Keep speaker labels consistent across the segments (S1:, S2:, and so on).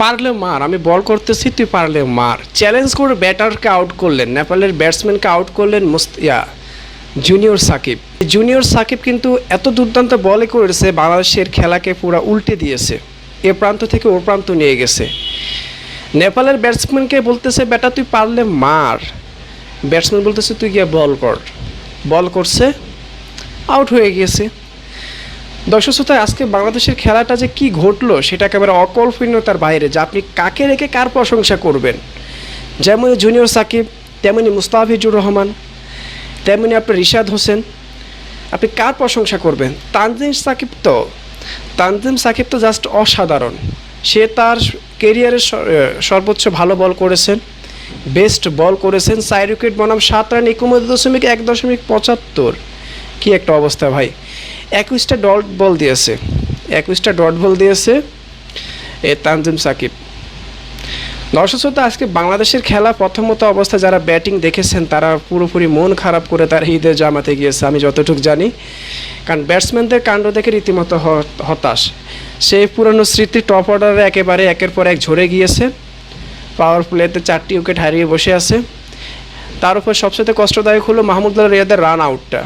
S1: পারলে মার, আমি বল করতেছি, তুই পারলে মার। চ্যালেঞ্জ করে ব্যাটারকে আউট করলেন, নেপালের ব্যাটসম্যানকে আউট করলেন মুস্ত, ইয়া জুনিয়র সাকিব। জুনিয়র সাকিব কিন্তু এত দুর্দান্ত বলে করেছে, বাংলাদেশের খেলাকে পুরো উল্টে দিয়েছে। এ প্রান্ত থেকে ও প্রান্ত নিয়ে গেছে। নেপালের ব্যাটসম্যানকে বলতেছে ব্যাটা তুই পারলে মার। ব্যাটসম্যান বলতেছে, তুই গিয়ে বল কর। বল করছে আউট হয়ে গিয়েছে দর্শক শ্রোতা, আজকে বাংলাদেশের খেলাটা যে কি ঘটলো সেটা একেবারে অকল্পনীয়তার বাইরে, যে আপনি কাকে রেখে কার প্রশংসা করবেন? যেমন জুনিয়র সাকিব তেমনি মুস্তাফিজুর রহমান তেমনি আপনার রিশাদ হোসেন, আপনি কার প্রশংসা করবেন? তানজিম সাকিব তো। তানজিম সাকিব তো জাস্ট অসাধারণ। সে তার কেরিয়ারের সর্বোচ্চ ভালো বল করেছেন বেস্ট বল করেছেন চার উইকেট বনাম সাত রান একুমতি দশমিক এক দশমিক পঁচাত্তর। কি একটা অবস্থা ভাই। একুশটা ডট বল দিয়েছে। একুশটা ডট বল দিয়েছে এ তানজিম সাকিব। দর্শক শ্রোতা, আজকে বাংলাদেশের খেলা প্রথমত অবস্থা যারা ব্যাটিং দেখেছেন, তারা পুরোপুরি মন খারাপ করে তার ঈদের জামাতে গিয়েছে, আমি যতটুকু জানি। কারণ ব্যাটসম্যানদের কাণ্ড দেখে রীতিমতো হতাশ। সেই পুরনো স্মৃতি টপ অর্ডারে একেবারে একের পর এক ঝরে গিয়েছে। পাওয়ার প্লেতে চারটি উইকেট হারিয়ে বসে আছে। তার উপর সবচেয়ে কষ্টদায়ক হলো মাহমুদুল্লাহ রিয়াদের রান আউটটা।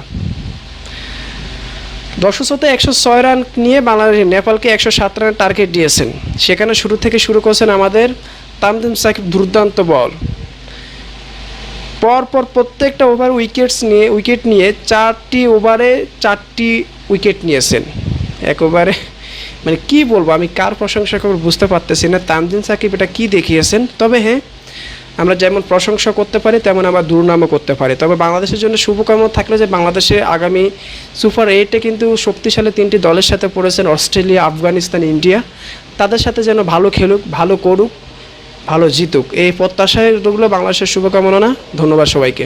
S1: দর্শক শ্রোতা, একশো ছয় রান নিয়ে বাংলাদেশ নেপালকে একশো সাত রানের টার্গেট দিয়েছেন। সেখানে শুরু থেকে শুরু করেছেন আমাদের তামদিম সাকিব দুর্দান্ত বল। পরপর প্রত্যেকটা ওভার উইকেটস নিয়ে, উইকেট নিয়ে চারটি ওভারে চারটি উইকেট নিয়েছেন। এক ওভারে মানে কি বলব, আমি কার প্রশংসা করব বুঝতে পারতেছি না। তামদিন সাকিব এটা কি দেখিয়েছেন? তবে হ্যাঁ আমরা যেমন প্রশংসা করতে পারি, তেমন আমরা দুর্নামও করতে পারি। তবে বাংলাদেশের জন্য শুভকামনা থাকলে যে বাংলাদেশে আগামী সুপার এইটে কিন্তু শক্তিশালী তিনটি দলের সাথে পড়েছেন অস্ট্রেলিয়া, আফগানিস্তান, ইন্ডিয়া। তাদের সাথে যেন ভালো খেলুক, ভালো করুক, ভালো জিতুক। এই প্রত্যাশায় বাংলাদেশের শুভকামনা। ধন্যবাদ সবাইকে।